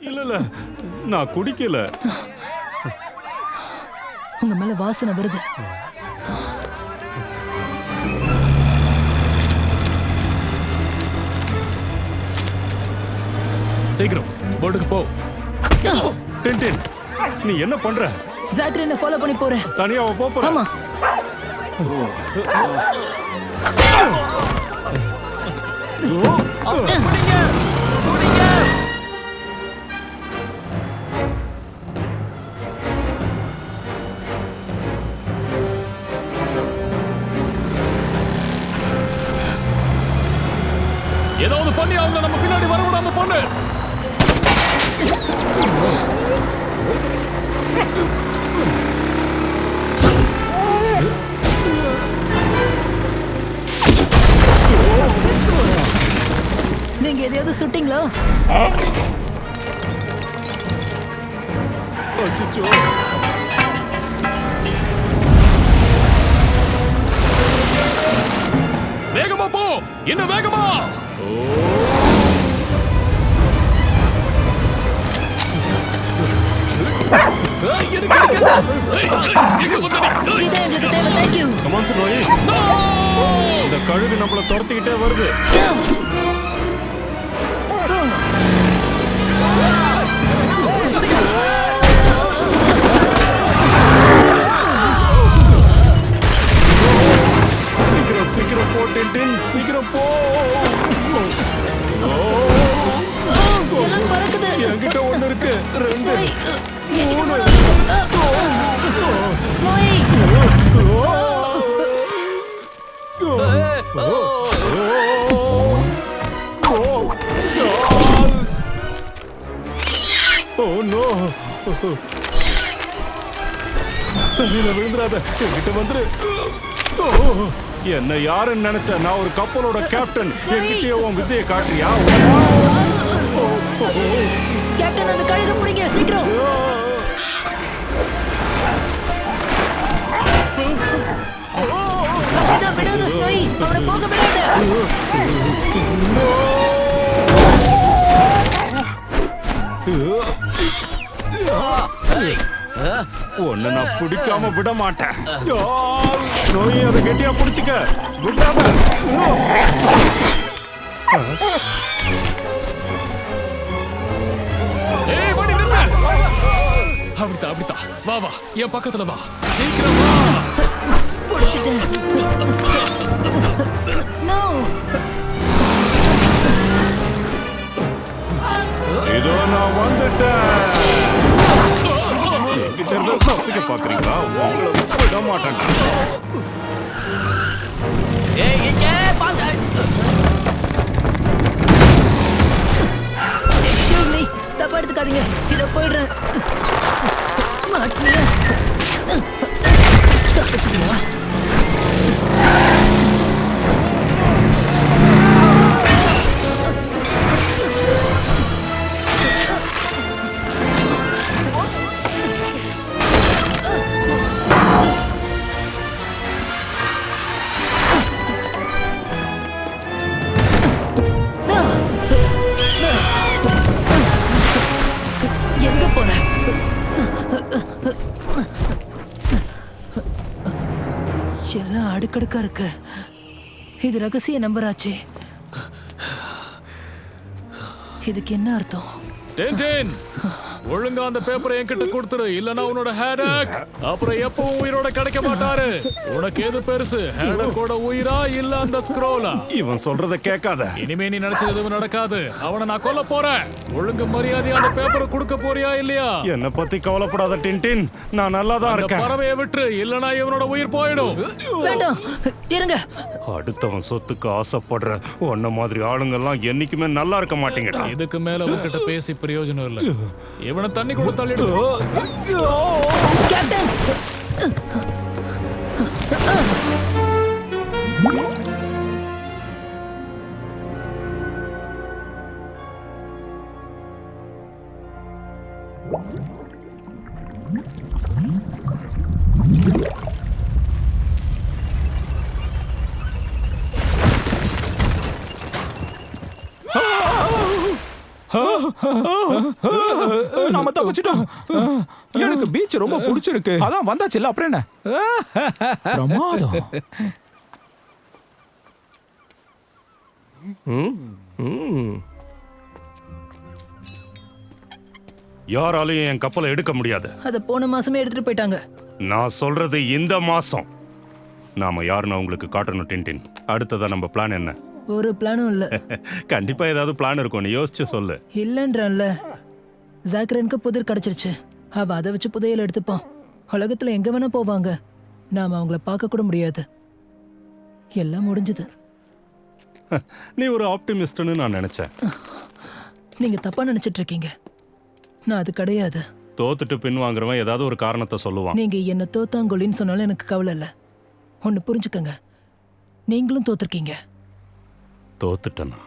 இல்ல இல்ல. நான் குடிக்கல. உங்க மேல வாசனை வருது. சீக்கிரம். போர்டுக்கு போ. டின்டின் நீ என்ன பண்ற? ஜாக்ரினை ஃபாலோ பண்ணி போறேன். தனியா போக போற. ஆமா. ஏதாவது பண்ணி அவங்க நம்ம பின்னாடி வரவிடாம பண்ணு நீங்க எதையாவது சுட்டீங்களா அச்சச்சோ. Thank you Come on, Snowy. இந்த கழுகு நம்மள துரத்திக்கிட்டே வருது. டின்டின் சீக்கிரம் போ. என்கிட்ட ஒண்ணு இருக்கு. ரெண்டு. மூணு. ஓ நோ தண்ணியில விழுந்துடாத என்கிட்ட வந்துரு. ஓ, என்ன யாருன்னு நினைச்ச நான் ஒரு கப்பலோட கேப்டன் என்கிட்டயே உன் வித்தையை காட்டுறியா? கேப்டன் அந்த கழுகு பிடிங்க சீக்கிரம். அப்படிதான் விடாத ஸ்னோய் அவனை போக விடாத. உன்னை நான் பிடிக்காம விட மாட்டேன் நோய் அதை கெட்டியா பிடிச்சுக்க. விடாம. அப்படித்தான் அப்படித்தான் வா வா. என் பக்கத்துல வா. சீக்கிரம் வா. இதோ நான் வந்துட்டேன். தப்பிக்க பாக்குறீங்களா? உங்களை விட மாட்டேன்டா எக்ஸ்கியூஸ் மீ தப்பா எடுத்துக்காதீங்க. இதோ போயிடுறேன். எல்லாம் அடுக்கடுக்கா இருக்கு. இது ரகசிய நம்பர் ஆச்சே இதுக்கு என்ன அர்த்தம்? ஒழுங்கா அந்த பேப்பரை என்கிட்ட கொடுத்துரு இல்லனா உன்னோட ஹேடக் அப்புறம் எப்பவும் உயிரோட கிடைக்க மாட்டாரு. உனக்கு எது பெருசு? ஹேடக்கோட உயிரா இல்ல அந்த ஸ்க்ரோலா இவன் சொல்றத கேட்காத. இனிமே நீ நினைச்சது எதுவும் நடக்காது. அவனை நான் கொல்ல போறேன். ஒழுங்கு மரியாதையா அந்த பேப்பரை கொடுக்க போறியா இல்லையா? என்னை பத்தி கவலைப்படாத டின்டின். நான் நல்லா தான் இருக்கேன். பறவையை விட்டுரு இல்லனா இவனோட உயிர் போயிடும். வேண்டாம். இருங்க. அடுத்தவன் சொத்துக்கு ஆசைப்படுற உன்ன மாதிரி ஆளுங்கெல்லாம் என்னைக்குமே நல்லா இருக்க மாட்டேங்கடா இதுக்கு மேல உன்கிட்ட பேசி பிரயோஜனம் இல்ல. இவனை தண்ணி கூட தள்ளிடு. கேப்டன் நாம தப்பிச்சிட்டோம். எனக்கு பீச் ரொம்ப பிடிச்சிருக்கு. அதான் வந்தாச்சு இல்ல அப்புறம் என்ன? பிரமாதம். யாராலையும் என் கப்பலை எடுக்க முடியாது. அதை போன மாசமே எடுத்துட்டு போயிட்டாங்க. நான் சொல்றது இந்த மாசம். நாம யாருன்னு உங்களுக்கு காட்டணும் டின்டின் அடுத்ததா நம்ம பிளான் என்ன? ஒரு பிளானும் இல்ல. கண்டிப்பா ஏதாவது பிளான் இருக்கும். நீ யோசிச்சு சொல்லு. இல்லன்றல்ல ஜாக்ரனுக்கு புதிர் கிடைச்சிருச்சு. அவ அதை வச்சு புதையல் எடுத்துப்பான். உலகத்துல எங்க வேணா போவாங்க. நாம அவங்கள பார்க்க கூட முடியாது. எல்லாம் முடிஞ்சது. நீ ஒரு ஆப்டிமிஸ்ட்னு நான் நினைச்சேன். நீங்க தப்பா நினைச்சிட்டு இருக்கீங்க. நான் அது கிடையாது. தோத்துட்டு பின் வாங்குறவன் ஏதாவது ஒரு காரணத்தை சொல்லுவான். நீங்க என்ன தோத்தாங்கொல்லின்னு சொன்னாலும் எனக்கு கவலை இல்ல. ஒன்னு புரிஞ்சுக்கங்க. நீங்களும் தோத்துருக்கீங்க. தோத்துட்டனா?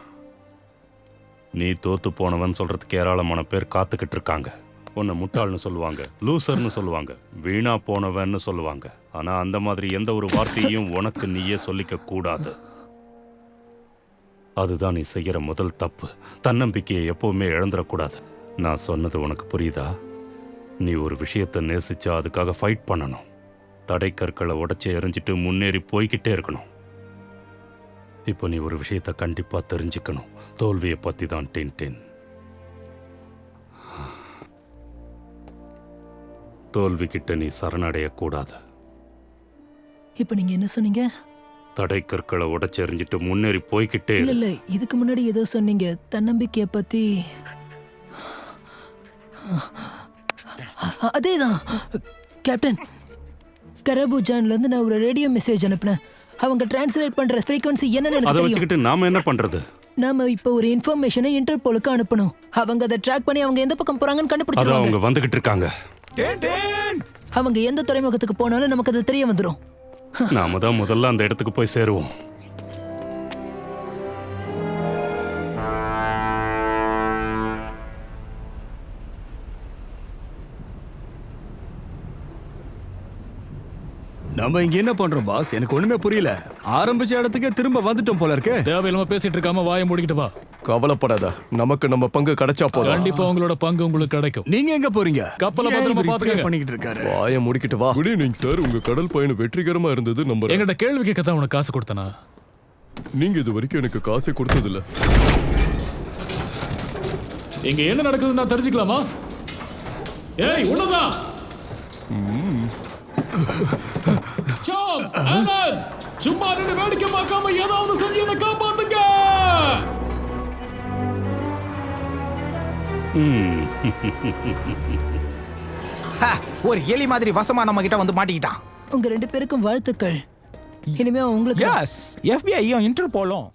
நீ தோத்து போனவன் சொல்றதுக்கு ஏராளமான பேர் காத்துக்கிட்டு இருக்காங்க. உன்னை முட்டாள்னு சொல்லுவாங்க லூசர்னு சொல்லுவாங்க வீணா போனவன்னு சொல்லுவாங்க. ஆனா அந்த மாதிரி எந்த ஒரு வார்த்தையும் உனக்கு நீயே சொல்லிக்க கூடாது. அதுதான் நீ செய்யற முதல் தப்பு. தன்னம்பிக்கையை எப்பவுமே இழந்துடக்கூடாது. நான் சொன்னது உனக்கு புரியுதா? நீ ஒரு விஷயத்தை நேசிச்சா அதுக்காக ஃபைட் பண்ணணும். தடை கற்களை உடச்சி எறிஞ்சிட்டு முன்னேறி போய்கிட்டே இருக்கணும். இப்போ நீ ஒரு விஷயத்தை கண்டிப்பா தெரிஞ்சுக்கணும். தோல்வியை பத்தி தான் டின் டின். தோல்வி கிட்ட நீ சரணடையக்கூடாது. இப்ப நீங்க என்ன சொன்னீங்க? தடைக்கற்களை உடைச்சி எறிஞ்சிட்டு முன்னேறி போய்கிட்டே இல்ல. இல்ல இதுக்கு முன்னாடி ஏதோ சொன்னீங்க. தன்னம்பிக்கைய பத்தி. அ- அதேதான். கேப்டன் கரபூஜான்ல இருந்து நான் ஒரு ரேடியோ மெசேஜ் அனுப்புனேன். அவங்க டிரான்ஸ்லேட் பண்ற ஃப்ரீக்வன்சி என்னன்னு அதை எனக்கு தெரியும். வச்சுக்கிட்டு நாம என்ன பண்றது? நாம இப்போ ஒரு இன்ஃபர்மேஷனை இன்டர்போலுக்கு அனுப்பணும். அவங்க அதை ட்ராக் பண்ணி அவங்க எந்த பக்கம் போறாங்கன்னு அது கண்டுபிடிச்சிருவாங்க அவங்க வந்துகிட்டு இருக்காங்க. அவங்க எந்த துறைமுகத்துக்கு போனாலும் நமக்கு அது தெரிய வந்துரும். நாம தான் முதல்ல அந்த இடத்துக்கு போய் சேருவோம். நம்ம இங்க என்ன பண்றோம் பாஸ் எனக்கு ஒண்ணுமே புரியல. ஆரம்பிச்ச இடத்துக்கே திரும்ப வந்துட்டோம் போல இருக்கே. தேவையில்லாம பேசிட்டு இருக்காம வாயை மூடிக்கிட்டு வா. கவலைப்படாத. நமக்கு நம்ம பங்கு கிடைச்சா போதும். கண்டிப்பா உங்களோட பங்கு உங்களுக்கு கிடைக்கும். நீங்க எங்க போறீங்க? கப்பலை பத்திரமா பாத்துக்கங்க. பண்ணிக்கிட்டு இருக்காரு? வாயை முடிக்கிட்டு வா. குட் ஈவினிங் சார் உங்க கடல் பயணம் வெற்றிகரமா இருந்தது நம்ம என்கிட்ட கேள்வி கேட்க தான் உனக்கு காசு கொடுத்தனா? நீங்க இது வரைக்கும் எனக்கு காசே கொடுத்தது இல்ல இங்க என்ன நடக்குதுன்னு நான் தெரிஞ்சுக்கலாமா? ஏய் உன்னதான். சாம், சும்மா நின்னு வேடிக்கை பார்க்காம ஏதாவது செஞ்சு என்ன காப்பாத்துங்க. ஹ, ஒரு எலி மாதிரி வசமா நம்ம கிட்ட வந்து மாட்டிக்கிட்டான். உங்க ரெண்டு பேருக்கும் வாழ்த்துக்கள். இனிமே உங்களுக்கு எஸ் எஃபிஐயும் இன்டர்போலும்